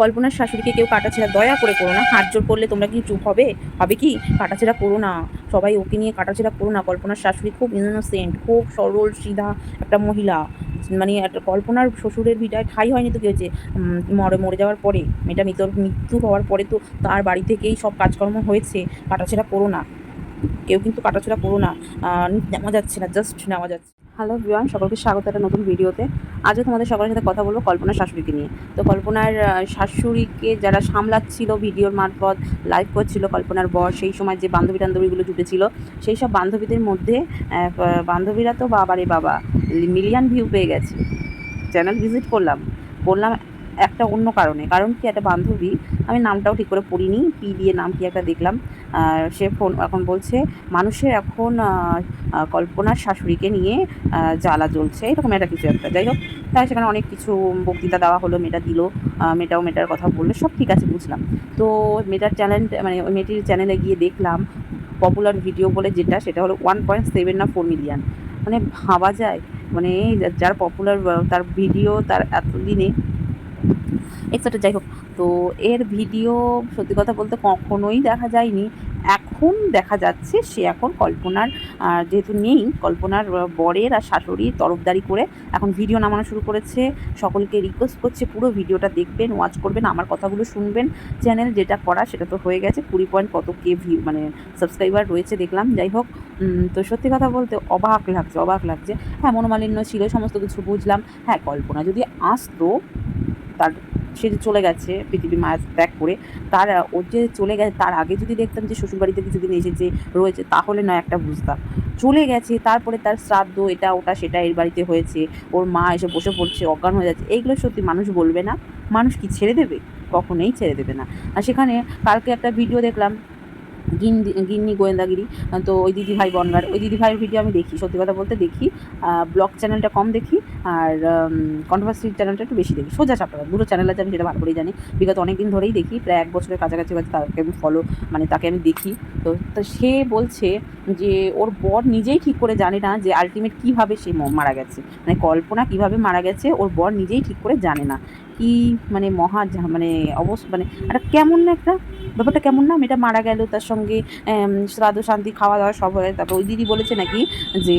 কল্পনার শাশুড়িকে কেউ কাটাছেড়া দয়া করে করো না। হাত জোর করলে তোমরা কি চুপ হবে? হবে কি? কাটাছেড়া করো না। সবাই ওকে নিয়ে কাটাছেড়া করো না। কল্পনার শাশুড়ি খুব ইনোসেন্ট খুব সরল, সিধা একটা মহিলা। মানে একটা কল্পনার শ্বশুরের ভিটায় ঠাই হয়নি তো কি হয়েছে? মরে মরে যাওয়ার পরে, মেয়েটা মৃত, মৃত্যু হওয়ার পরে তো তার বাড়ি থেকেই সব কাজকর্ম হয়েছে। কাটাছেড়া করো না। কেউ কিন্তু কাটাছেড়া করো না। নেওয়া যাচ্ছে না জাস্ট নেওয়া যাচ্ছে। হ্যালো ভিওয়ান সকলকে স্বাগত একটা নতুন ভিডিওতে। আজও তোমাদের সকলের সাথে কথা বলব কল্পনার শাশুড়িকে নিয়ে। তো কল্পনার শাশুড়িকে যারা সামলাচ্ছিল ভিডিওর মারফত লাইভ করছিল কল্পনার বর, সেই সময় যে বান্ধবী টান্ধবীগুলো জুটেছিল, সেই সব বান্ধবীদের মধ্যে বান্ধবীরা তো বাবারে বাবা মিলিয়ন ভিউ পেয়ে গেছে। চ্যানেল ভিজিট করলাম। করলাম একটা অন্য কারণে। কারণ কি, একটা বান্ধবী, আমি নামটাও ঠিক করে পড়িনি পি দিয়ে নাম কি একটা দেখলাম। সে ফোন, এখন বলছে, মানুষের এখন কল্পনার শাশুড়িকে নিয়ে জ্বালা জ্বলছে। এরকম একটা কিছু একটা। যাই হোক, তাই সেখানে অনেক কিছু বক্তৃতা দেওয়া হলো, মেয়েটা দিল মেয়েটাও মেয়েটার কথা বলল, সব ঠিক আছে বুঝলাম। তো মেয়েটার চ্যানেল মানে ওই মেয়েটির চ্যানেলে গিয়ে দেখলাম পপুলার ভিডিও বলে যেটা, সেটা হলো ওয়ান পয়েন্ট সেভেন না ফোর মিলিয়ন মানে ভাবা যায় মানে যার পপুলার তার ভিডিও তার এতদিনে এক্সেট্রা যাই হোক। তো এর ভিডিও সত্যি কথা বলতে কখনোই দেখা যায়নি। এখন দেখা যাচ্ছে সে এখন কল্পনার যেহেতু নেই, কল্পনার বরের আর শাশুড়ির তরফদারি করে এখন ভিডিও নামানো শুরু করেছে। সকলকে রিকোয়েস্ট করছে পুরো ভিডিওটা দেখবেন ওয়াচ করবেন, আমার কথাগুলো শুনবেন। চ্যানেল যেটা করা সেটা তো হয়ে গেছে। কুড়ি পয়েন্ট কত কে ভিউ মানে সাবস্ক্রাইবার রয়েছে দেখলাম, যাই হোক। তো সত্যি কথা বলতে অবাক লাগছে অবাক লাগছে। হ্যাঁ মনোমালিন্য ছিল, সমস্ত কিছু বুঝলাম। হ্যাঁ কল্পনা যদি আসতো তার সে যে চলে গেছে, পৃথিবী মায়া ত্যাগ করে, তার, ও যে চলে গেছে, তার আগে যদি দেখতাম যে শ্বশুরবাড়িতে কিছুদিন এসেছে, রয়েছে, তাহলে নয়, একটা বুঝতাম। চলে গেছে, তারপরে তার শ্রাদ্ধ, এটা, ওটা, সেটা এর বাড়িতে হয়েছে, ওর মা এসে বসে পড়ছে, অজ্ঞান হয়ে যাচ্ছে এইগুলো সত্যি মানুষ বলবে না। মানুষ কি ছেড়ে দেবে? কখনোই ছেড়ে দেবে না। আর সেখানে কালকে একটা ভিডিও দেখলাম গিন্দি গিন্নি গোয়েন্দাগিরি, তো ওই দিদি ভাই বনগার, ওই দিদি ভাইয়ের ভিডিও আমি দেখি, সত্যি কথা বলতে দেখি। ব্লগ চ্যানেলটা কম দেখি, আর কন্ট্রোভার্সি চ্যানেলটা একটু বেশি দেখি। সোজা চাপড়া দুটো চ্যানেল আছে আমি সেটা ভালো করেই জানি। বিগত অনেক দিন ধরেই দেখি, প্রায় এক বছরের কাছাকাছি হয়েছে তাকে আমি ফলো মানে তাকে আমি দেখি। তো তো সে বলছে যে, ওর বর নিজেই ঠিক করে জানে না যে আলটিমেট কীভাবে সে মারা গেছে। মানে কল্পনা কীভাবে মারা গেছে, ওর বর নিজেই ঠিক করে জানে না। কি মানে মহা মানে অবস্থা মানে একটা কেমন না একটা, ব্যাপারটা কেমন না, মেয়েটা মারা গেল, তার সঙ্গে শ্রাদ্ধ, শান্তি খাওয়া দাওয়া সব হয়ে, তারপর ওই দিদি বলেছে নাকি যে,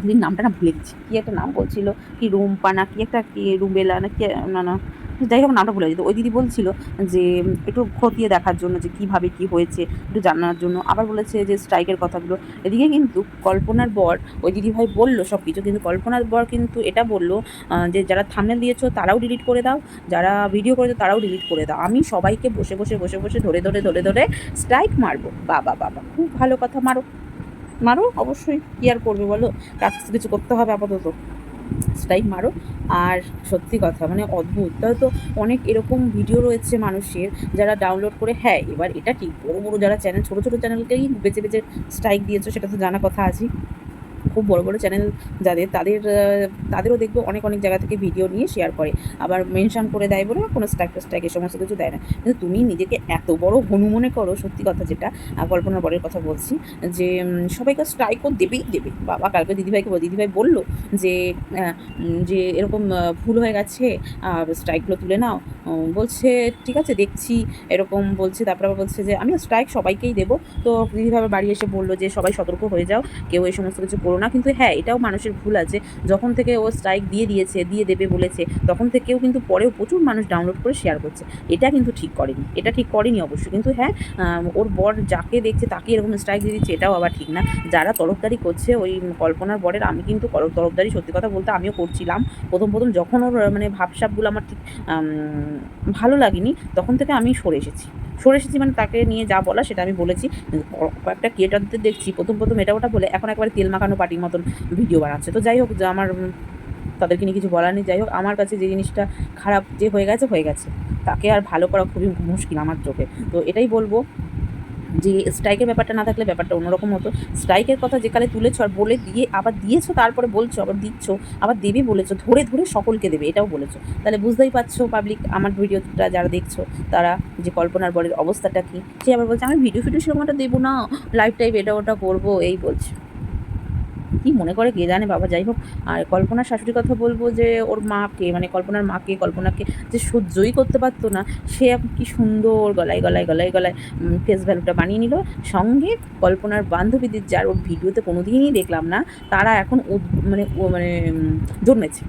দিদির নামটা না ভুলে গেছি। কী একটা নাম বলছিল? কি রুম্পা না কি একটা, কি রুবেলা, না কি, না না যাই হোক, নামটা ভুলে গেছি। তো ওই দিদি বলছিল যে, একটু খতিয়ে দেখার জন্য যে কীভাবে কী হয়েছে, একটু জানার জন্য। আবার বলেছে যে স্ট্রাইকের কথাগুলো। এদিকে কিন্তু কল্পনার বর, ওই দিদিভাই বলল সব কিছু কিন্তু কল্পনার বর কিন্তু এটা বলল যে যারা থামনেল দিয়েছ তারাও ডিলিট করে দাও, যারা ভিডিও করেছ তারাও ডিলিট করে দাও। আমি সবাইকে বসে বসে বসে বসে ধরে ধরে ধরে ধরে স্ট্রাইক মারবো। বাবা বাবা খুব ভালো কথা, মারো। মারো, অবশ্যই কি আর করবে বলো? কাজ কিছু করতে হবে আপাতত। স্ট্রাইক মারো। আর সত্যি কথা মানে অদ্ভুত। তো অনেক এরকম ভিডিও রয়েছে মানুষের যারা ডাউনলোড করে হ্যাঁ এবার এটা ঠিক। বড়ো বড়ো যারা চ্যানেল ছোটো ছোটো চ্যানেলকেই বেছে বেছে স্ট্রাইক দিয়েছ, সেটা তো জানা কথা আছে খুব বড় বড় চ্যানেল যাদের তাদের তাদেরও দেখব অনেক অনেক জায়গা থেকে ভিডিও নিয়ে শেয়ার করে। আবার মেনশন করে দেয় বলে কোনো স্ট্রাইক স্ট্রাইক এ সমস্ত কিছু দেয় না। কিন্তু তুমি নিজেকে এত বড় হনু মনে করো সত্যি কথা যেটা আহ, কল্পনার বরের কথা বলছি যে সবাইকে স্ট্রাইকও দেবেই দেবে। বাবা কালকে দিদিভাইকে দিদিভাই বলল যে যে এরকম ভুল হয়ে গেছে আর স্ট্রাইকগুলো তুলে নাও। বলছে ঠিক আছে দেখছি। এরকম বলছে তারপর আবার বলছে যে আমি স্ট্রাইক সবাইকেই দেবো। তো দিদিভাই বাড়ি এসে বলল যে সবাই সতর্ক হয়ে যাও কেউ এই সমস্ত কিছু করো না। কিন্তু হ্যাঁ এটাও মানুষের ভুল আছে। যখন থেকে ও স্ট্রাইক দিয়ে দিয়েছে, দিয়ে দেবে বলেছে, তখন থেকেও কিন্তু পরেও প্রচুর মানুষ ডাউনলোড করে শেয়ার করছে। এটা কিন্তু ঠিক করেনি। এটা ঠিক করেনি অবশ্যই কিন্তু হ্যাঁ ওর বর যাকে দেখছে, তাকে এরকম স্ট্রাইক দিয়ে দিচ্ছে, এটাও আবার ঠিক না। যারা তরফদারি করছে, ওই কল্পনার বরের, আমি কিন্তু তরফদারি সত্যি কথা বলতে আমিও করছিলাম। প্রথম প্রথম যখন ওর মানে ভাবসাবগুলো আমার ঠিক ভালো লাগেনি, তখন থেকে আমি সরে এসেছি। সরে এসেছি মানে তাকে নিয়ে যা বলা সেটা আমি বলেছি। কয়েকটা ক্রিয়েটারদের দেখছি, প্রথম প্রথম এটা ওটা বলে এখন একবার তেল মাখানো পার্টির মতন ভিডিও বানাচ্ছে। তো যাই হোক, যে আমার তাদেরকে নিয়ে কিছু বলার নেই। যাই হোক, আমার কাছে যে জিনিসটা খারাপ যে হয়ে গেছে হয়ে গেছে। তাকে আর ভালো করা খুবই মুশকিল আমার চোখে। তো এটাই বলব। যে স্ট্রাইকের ব্যাপারটা না থাকলে ব্যাপারটা অন্যরকম হতো। স্ট্রাইকের কথা যেকালে তুলেছ আর বলে দিয়ে আবার দিয়েছ, তারপরে বলছো, আবার দিচ্ছ, আবার দেবে বলেছ, ধরে ধরে সকলকে দেবে, এটাও বলেছ। তাহলে বুঝতেই পারছ পাবলিক আমার ভিডিওটা যারা দেখছ, তারা যে কল্পনার বরের অবস্থাটা কী? সে আবার বলছে, আমি ভিডিও ফিডিও সেরকম একটা দেবো না। লাইফ টাইপ এটা ওটা করব, এই বলছে। কী মনে করে কে জানে, বাবা, যাই হোক। আর কল্পনার শাশুড়ির কথা বলব যে, ওর মাকে মানে কল্পনার মাকে, কল্পনাকে যে সহ্যই করতে পারতো না, সে কী সুন্দর গলায় গলায় গলায় গলায় ফেস ভ্যালুটা বানিয়ে নিল। সঙ্গে কল্পনার বান্ধবীদের, যার ওর ভিডিওতে কোনো দিনই দেখলাম না, তারা এখন মানে ও মানে জন্মেছে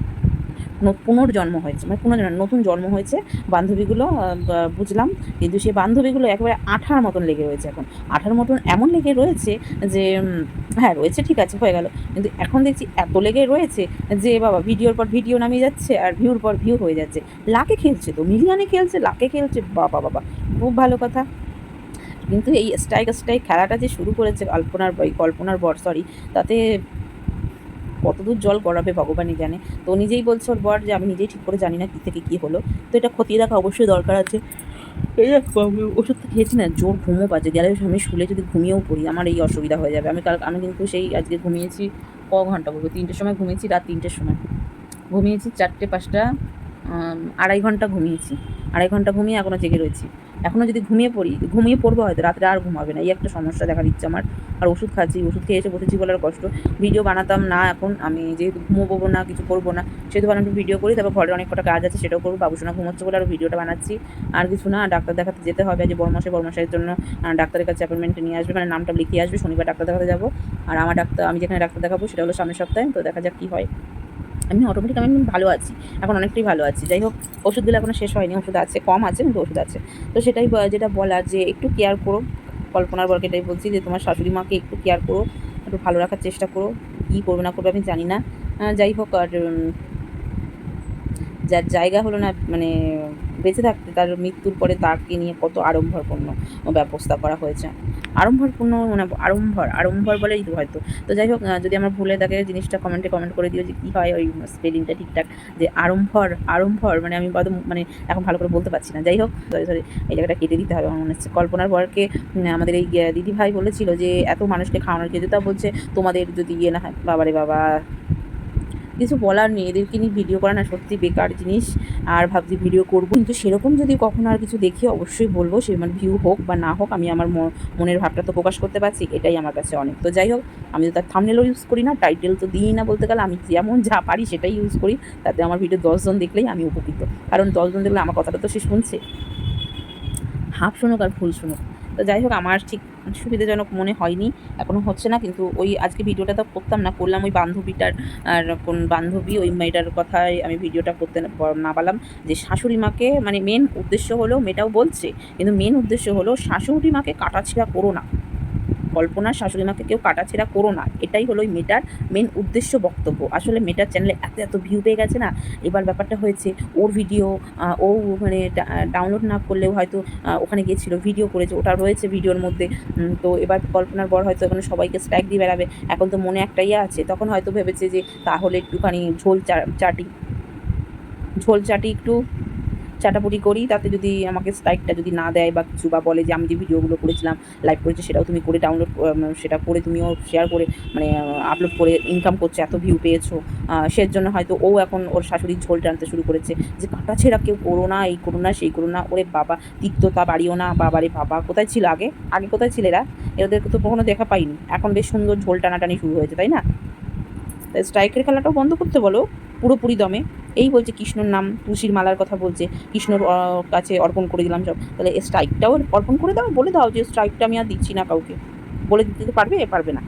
পুনর্জন্ম হয়েছে মানে পুনর্জন্ম, নতুন জন্ম হয়েছে বান্ধবীগুলো বুঝলাম। কিন্তু সেই বান্ধবীগুলো একেবারে আঠার মতন লেগে রয়েছে এখন। আঠার মতন এমন লেগে রয়েছে যে হ্যাঁ রয়েছে, ঠিক আছে, হয়ে গেল। কিন্তু এখন দেখছি এত লেগে রয়েছে যে, বাবা, ভিডিওর পর ভিডিও নামিয়ে যাচ্ছে আর ভিউর পর ভিউ হয়ে যাচ্ছে। লাকে খেলছে তো, মিলিয়নে খেলছে, লাকে খেলছে, বাবা বাবা, খুব ভালো কথা। কিন্তু এই স্ট্রাইক স্ট্রাইক খেলাটা যে শুরু করেছে, কল্পনার এই কল্পনার বর সরি তাতে কতদূর জল গড়াবে ভগবানই জানে। তো নিজেই বলছে ওর বর যে, আমি নিজেই ঠিক করে জানি না কী থেকে কী হলো। তো এটা খতিয়ে দেখা অবশ্যই দরকার আছে। এই আমি ওষুধটা খেয়েছি না, জোর ঘুমও পাচ্ছে। গেলে আমি শুলে যদি ঘুমিয়েও পড়ি, আমার এই অসুবিধা হয়ে যাবে। আমি কাল, আমি কিন্তু সেই আজকে ঘুমিয়েছি ক ঘণ্টা বলব? তিনটের সময় ঘুমিয়েছি, রাত তিনটের সময়। ঘুমিয়েছি চারটে পাঁচটা আড়াই ঘণ্টা ঘুমিয়েছি। আড়াই ঘণ্টা ঘুমিয়ে এখনও জেগে রয়েছি। এখনও যদি ঘুমিয়ে পড়ি, ঘুমিয়ে পড়ব হয়তো, রাত্রে আর ঘুমাবে না, এই একটা সমস্যা দেখা দিচ্ছে আমার। আর ওষুধ খাচ্ছি, ওষুধ খেয়ে এসে বসেছি বলার কষ্ট। ভিডিও বানাতাম, না এখন আমি যেহেতু ঘুমোবো না, কিছু করব না, সেহেতু একটু ভিডিও করি, তারপর ঘরে অনেক কটা কাজ আছে, সেটাও করব। বাবুসোনা ঘুমোচ্ছে বলে আরও ভিডিওটা বানাচ্ছি। আর কিছু না, ডাক্তার দেখাতে যেতে হবে যে বর্মশাই বর্মশাইয়ের জন্য ডাক্তারের কাছে অ্যাপয়েন্টমেন্ট নিয়ে আসবে মানে নামটা লিখিয়ে আসবে, শনিবার ডাক্তার দেখাতে যাব। আর আমার ডাক্তার, আমি যেখানে ডাক্তার দেখাবো, সেটা হলো সামনের সপ্তাহে, তো দেখা যাক কী হয়। আমি অটোমেটিক আমি ভালো আছি, এখন অনেকটাই ভালো আছি। যাই হোক ওষুধগুলো এখনও শেষ হয়নি, ওষুধ আছে, কম আছে কিন্তু ওষুধ আছে। তো সেটাই যেটা বলার যে একটু কেয়ার করো, কল্পনার বরকে এটাই বলছি যে তোমার শাশুড়ি মাকে একটু কেয়ার করো, একটু ভালো রাখার চেষ্টা করো, কী করবে না করবে আমি জানি না। যাই হোক আর যার জায়গা হলো না মানে বেঁচে থাকতে, তার মৃত্যুর পরে তাকে নিয়ে কত আড়ম্বরপূর্ণ ব্যবস্থা করা হয়েছে। আড়ম্বরপূর্ণ মানে আড়ম্বর আড়ম্বর বলেই তো হয়তো। তো যাই হোক যদি আমার ভুলে থাকে জিনিসটা কমেন্টে কমেন্ট করে দিও যে কী হয় ওই স্পেলিংটা ঠিকঠাক যে আড়ম্বর আড়ম্বর মানে আমি হয়তো মানে এখন ভালো করে বলতে পারছি না। যাই হোক সরি সরি এই জায়গাটা কেটে দিতে হবে আমার মনে হচ্ছে। কল্পনার পরকে আমাদের এই আহ, দিদি ভাই বলেছিল যে এত মানুষকে খাওয়ানোর খেতে তা বলছে তোমাদের যদি ইয়ে না হয় বাবারে বাবা। কিছু বলার নেই, এদেরকে নিয়ে ভিডিও করা না সত্যি বেকার জিনিস, আর ভাবছি ভিডিও করব। কিন্তু সেরকম যদি কখনো আর কিছু দেখি, অবশ্যই বলব সে মানে ভিউ হোক বা না হোক, আমি আমার মনের ভাবটা তো প্রকাশ করতে পারছি, এটাই আমার কাছে অনেক। তো যাই হোক, আমি তো তার থামনেলও ইউজ করি না টাইটেল তো দিই না বলতে গেলে, আমি যেমন যা পারি সেটাই ইউজ করি, তাতে আমার ভিডিও দশজন দেখলেই আমি উপকৃত। কারণ দশজন দেখলে আমার কথাটা তো সে শুনছে। হাফ শুনুক আর ফুল শুনুক। তো যাই হোক, আমার ঠিক সুবিধাজনক মনে হয়নি এখনও হচ্ছে না, কিন্তু ওই আজকে ভিডিওটা তো করতাম না, করলাম ওই বান্ধবীটার, আর কোন বান্ধবী ওই মেয়েটার কথায় আমি ভিডিওটা করতে না পারলাম যে শাশুড়ি মাকে মানে মেন উদ্দেশ্য হলো, মেয়েটাও বলছে, কিন্তু মেন উদ্দেশ্য হলো শাশুড়ি মাকে কাটাছেড়া করো না। কল্পনার শাশুড়ি মাকে কেউ কাটাছেড়া করো না। এটাই হলো ওই মেয়েটার মেন উদ্দেশ্য বক্তব্য। আসলে মেয়েটার চ্যানেলে এত এত ভিউ পেয়ে গেছে না, এবার ব্যাপারটা হয়েছে ওর ভিডিও ও মানে ডাউনলোড না করলেও হয়তো ওখানে গিয়েছিল ভিডিও করেছে, ওটা রয়েছে ভিডিওর মধ্যে। তো এবার কল্পনার বর হয়তো এখানে সবাইকে স্ট্রাইক দিয়ে বেড়াবে। এখন তো মনে একটা ইয়ে আছে, তখন হয়তো ভেবেছে যে তাহলে একটুখানি ঝোল চাটি ঝোল চাটি একটু চাটাপুটি করি, তাতে যদি আমাকে স্ট্রাইকটা যদি না দেয় বা কিছু বা বলে যে আমি যে ভিডিওগুলো করেছিলাম লাইভ করেছি সেটাও তুমি করে ডাউনলোড সেটা করে তুমিও শেয়ার করে মানে আপলোড করে ইনকাম করছ, এত ভিউ পেয়েছ। সের জন্য হয়তো ও এখন ওর শাশুড়ির ঝোল টানতে শুরু করেছে যে, কাটা ছেঁড়া কেউ করো না, এই করো না, সেই করো না, ওরে বাবা, তিক্ততা বাড়িও না, বাবারে বাবা, কোথায় ছিল আগে? আগে কোথায় ছিল এরা? এদেরকে তো কখনো দেখা পাইনি। এখন বেশ সুন্দর ঝোল টানাটানি শুরু হয়েছে, তাই না? তাই স্ট্রাইকের খেলাটাও বন্ধ করতে বলো, পুরোপুরি দমে। এই বলছে কৃষ্ণর নাম, তুলসীর মালার কথা বলছে, কৃষ্ণর কাছে অর্পণ করে দিলাম সব। তাহলে স্ট্রাইকটাও অর্পণ করে দাও, বলে দাও যে স্ট্রাইকটা আমি আর দিচ্ছি না কাউকে। বলে দিতে পারবে? পারবে না।